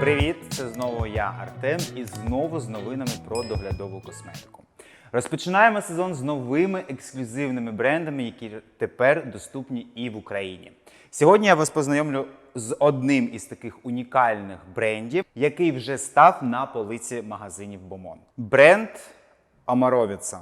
Привіт! Це знову я, Артем, і знову з новинами про доглядову косметику. Розпочинаємо сезон з новими ексклюзивними брендами, які тепер доступні і в Україні. Сьогодні я вас познайомлю з одним із таких унікальних брендів, який вже став на полиці магазинів Бомон. Бренд Амаровіца.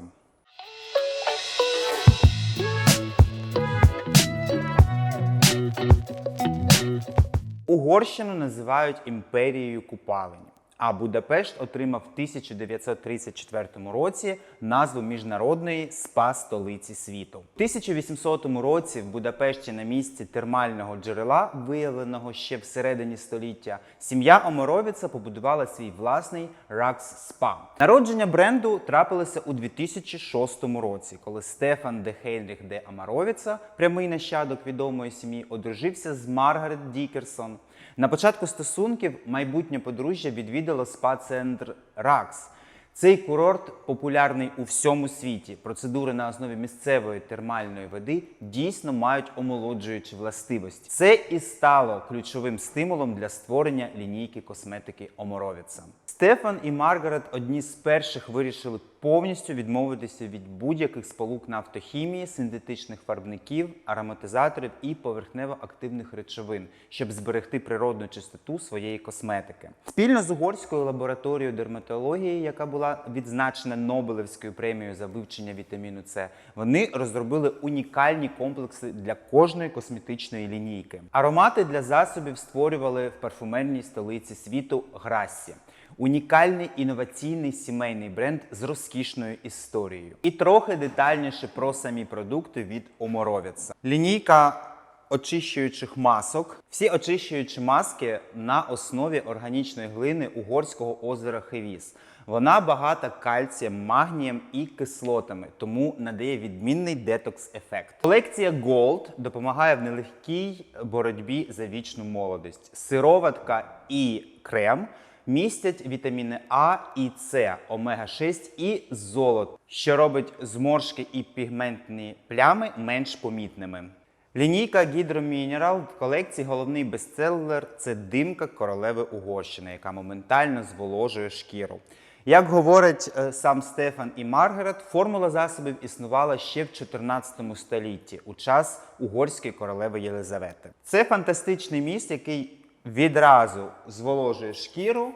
Угорщину називають імперією купалень, а Будапешт отримав в 1934 році назву міжнародної спа столиці світу. У 1800 році в Будапешті на місці термального джерела, виявленого ще всередині століття, сім'я Оморовіца побудувала свій власний Ракс Спа. Народження бренду трапилося у 2006 році, коли Стефан де Хейнріх де Амаровіца, прямий нащадок відомої сім'ї, одружився з Маргарет Дікерсон. На початку стосунків майбутнє подружжя відвідало спа-центр Ракс. Цей курорт популярний у всьому світі. Процедури на основі місцевої термальної води дійсно мають омолоджуючі властивості. Це і стало ключовим стимулом для створення лінійки косметики Оморовіца. Стефан і Маргарет одні з перших вирішили повністю відмовитися від будь-яких сполук нафтохімії, синтетичних фарбників, ароматизаторів і поверхнево-активних речовин, щоб зберегти природну чистоту своєї косметики. Спільно з угорською лабораторією дерматології, яка була відзначена Нобелевською премією за вивчення вітаміну С, вони розробили унікальні комплекси для кожної косметичної лінійки. Аромати для засобів створювали в парфумерній столиці світу Грассі. Унікальний інноваційний сімейний бренд з розкішною історією. І трохи детальніше про самі продукти від Оморовіца. Лінійка очищуючих масок. Всі очищуючі маски на основі органічної глини угорського озера Хевіс. Вона багата кальцієм, магнієм і кислотами, тому надає відмінний детокс-ефект. Колекція Gold допомагає в нелегкій боротьбі за вічну молодість. Сироватка і крем містять вітаміни А і С, омега-6 і золото, що робить зморшки і пігментні плями менш помітними. Лінійка Mineral в колекції головний бестселер це димка королеви Угорщини, яка моментально зволожує шкіру. Як говорить е, сам Стефан і Маргарет, формула засобів існувала ще в 14 столітті у час угорської королеви Єлизавети. Це фантастичний міст, який відразу зволожує шкіру,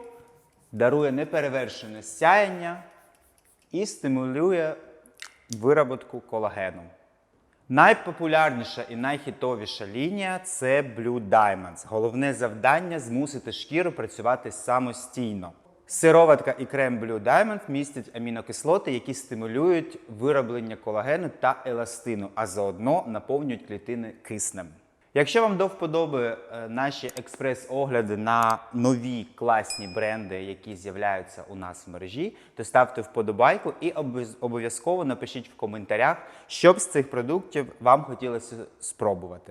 дарує неперевершене сяєння і стимулює вироботку колагену. Найпопулярніша і найхітовіша лінія це Blue Diamonds. Головне завдання змусити шкіру працювати самостійно. Сироватка і крем Blue Diamond містять амінокислоти, які стимулюють вироблення колагену та еластину, а заодно наповнюють клітини киснем. Якщо вам до вподоби е, наші експрес-огляди на нові класні бренди, які з'являються у нас в мережі, то ставте вподобайку і обов'язково напишіть в коментарях, що б з цих продуктів вам хотілося спробувати.